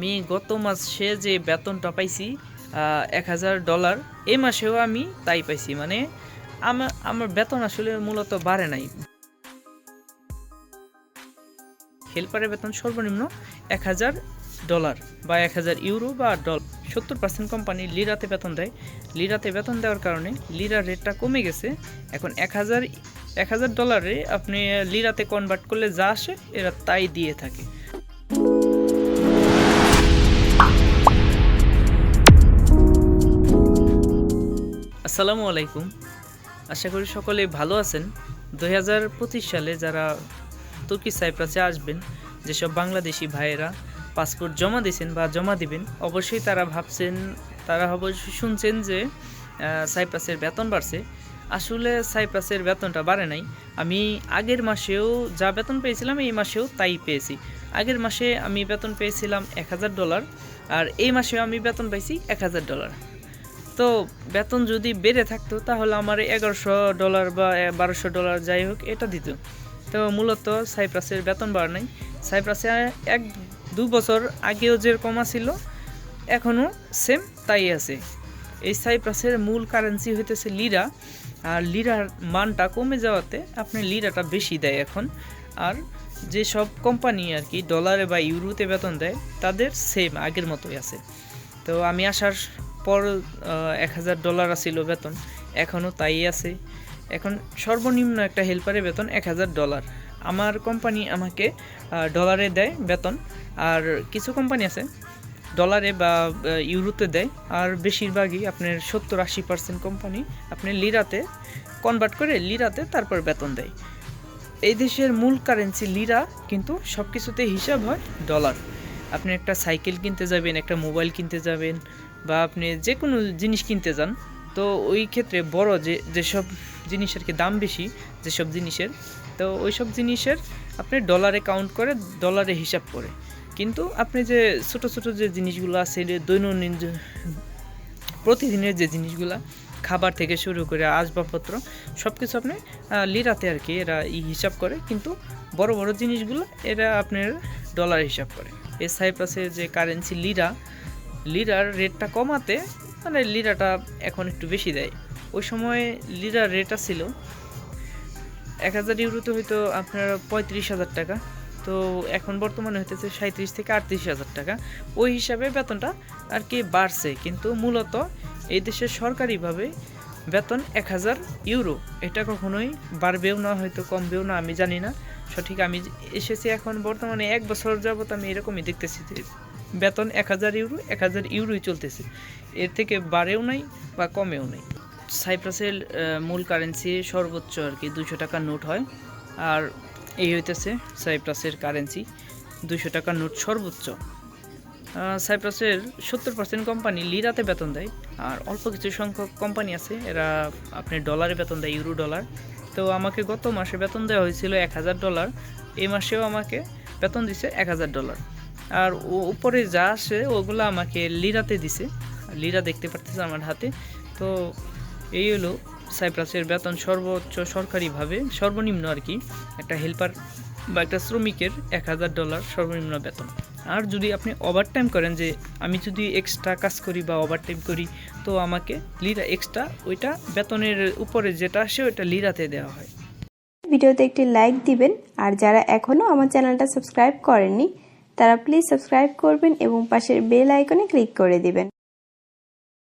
আমি গত মাসে যে বেতনটা পাইছি এক হাজার ডলার। এই মাসেও আমি তাই পাইছি মানে আমার আমার বেতন আসলে মূলত বাড়ে নাই। হেল্পারের বেতন সর্বনিম্ন এক হাজার ডলার বা এক হাজার ইউরো বা ডল, সত্তর পার্সেন্ট কোম্পানি লিরাতে বেতন দেয়। লিরাতে বেতন দেওয়ার কারণে লিরার রেটটা কমে গেছে। এখন এক হাজার এক হাজার ডলারে আপনি লিরাতে কনভার্ট করলে যা আসে, এরা তাই দিয়ে থাকে। আসসালামু আলাইকুম। আশা করি সকলে ভালো আছেন। দু হাজার পঁচিশ সালে যারা তুর্কি সাইপ্রাসে আসবেন, যেসব বাংলাদেশি ভাইয়েরা পাসপোর্ট জমা দিয়েছেন বা জমা দিবেন, অবশ্যই তারা ভাবছেন, তারা অবশ্যই শুনছেন যে সাইপ্রাসের বেতন বাড়ছে। আসলে সাইপ্রাসের বেতনটা বাড়ে নাই। আমি আগের মাসেও যা বেতন পেয়েছিলাম, এই মাসেও তাই পেয়েছি। আগের মাসে আমি বেতন পেয়েছিলাম এক হাজার ডলার, আর এই মাসেও আমি বেতন পাইছি এক হাজার ডলার। তো বেতন যদি বেড়ে থাকতো, তাহলে আমার এগারোশো ডলার বা বারোশো ডলার যাই হোক, এটা দিত। তো মূলত সাইপ্রাসের বেতন বাড় নাই। সাইপ্রাসে এক, দু বছর আগেও যেরকম ছিল এখনও সেম তাই আছে। এই সাইপ্রাসের মূল কারেন্সি হইতেছে লিরা। আর লিরার মানটা কমে যাওয়াতে আপনি লিরাটা বেশি দেয় এখন। আর যেসব কোম্পানি আর কি, ডলারে বা ইউরোতে বেতন দেয়, তাদের সেম আগের মতোই আছে। তো আমি আসার পর এক হাজার ডলার আসিল বেতন। এখনও তাই আছে। এখন সর্বনিম্ন একটা হেল্পারের বেতন এক হাজার ডলার। আমার কোম্পানি আমাকে ডলারে দেয় বেতন। আর কিছু কোম্পানি আছে ডলারে বা ইউরোতে দেয়। আর বেশিরভাগই আপনার সত্তর আশি পার্সেন্ট কোম্পানি আপনি লিরাতে কনভার্ট করে লিরাতে তারপর বেতন দেয়। এই দেশের মূল কারেন্সি লিরা কিন্তু সব কিছুতে হিসাব হয় ডলার আপনি একটা সাইকেল কিনতে যাবেন, একটা মোবাইল কিনতে যাবেন বা আপনি যে কোনো জিনিস কিনতে যান, তো ওই ক্ষেত্রে বড় যে, যেসব জিনিসের কি দাম বেশি, যেসব জিনিসের, তো ওই সব জিনিসের আপনি ডলারে কাউন্ট করে ডলারে হিসাব করে। কিন্তু আপনি যে ছোট ছোট যে জিনিসগুলো আছে দৈনন্দিন প্রতিদিনের যে জিনিসগুলা, খাবার থেকে শুরু করে আসবাবপত্র সব কিছু আপনি লিরাতে আর কি এরা হিসাব করে, কিন্তু বড় বড় জিনিসগুলো এরা আপনার ডলার হিসাব করে। এই সাইপ্রাসের যে কারেন্সি লিরা লিরার রেটটা কমাতে মানে লিরাটা এখন একটু বেশি দেয়। ওই সময় লিরার রেটটা ছিল এক হাজার ইউরোতে হয়তো আপনার পঁয়ত্রিশ হাজার টাকা। তো এখন বর্তমানে হইতেছে সাঁত্রিশ থেকে আটত্রিশ হাজার টাকা। ওই হিসাবে বেতনটা আর কি বাড়ছে, কিন্তু মূলত এই দেশে সরকারিভাবে বেতন এক হাজার ইউরো। এটা কখনোই বাড়বেও না, হয়তো কমবেও না, আমি জানি না। সঠিক আমি এসেছি এখন বর্তমানে এক বছর যাবত আমি এরকমই দেখতেছি যে বেতন এক হাজার ইউরো, এক হাজার ইউরোই চলতেছে। এর থেকে বাড়েও নাই বা কমেও নাই। সাইপ্রাসের মূল কারেন্সি সর্বোচ্চ আর কি দুশো টাকার নোট হয়। আর এই হইতেছে সাইপ্রাসের কারেন্সি দুশো টাকার নোট সর্বোচ্চ। সাইপ্রাসের সত্তর পার্সেন্ট কোম্পানি লিরাতে বেতন দেয়। আর অল্প কিছু সংখ্যক কোম্পানি আছে, এরা আপনি ডলারে বেতন দেয় ইউরো ডলার তো আমাকে গত মাসে বেতন দেওয়া হয়েছিল এক হাজার ডলার। এই মাসেও আমাকে বেতন দিছে এক হাজার ডলার। আর উপরে যা আসে ওগুলো আমাকে লিরাতে দিছে। লিরা দেখতে পারতেছে আমার হাতে। তো এই হলো সাইপ্রাসের বেতন সর্বোচ্চ সরকারিভাবে সর্বনিম্ন আর কি একটা হেল্পার বা একটা শ্রমিকের এক হাজার ডলার সর্বনিম্ন বেতন। আর যদি আপনি ওভারটাইম করেন যে আমি যদি এক্সট্রা কাজ করি বা ওভারটাইম করি, তো আমাকে লিরা এক্সট্রা ওইটা বেতনের উপরে যেটা আসে ওইটা লিরাতে দেওয়া হয়। ভিডিওতে একটি লাইক দিবেন, আর যারা এখনও আমার চ্যানেলটা সাবস্ক্রাইব করেননি, তারা প্লিজ সাবস্ক্রাইব করবেন এবং পাশের বেল আইকনে ক্লিক করে দিবেন।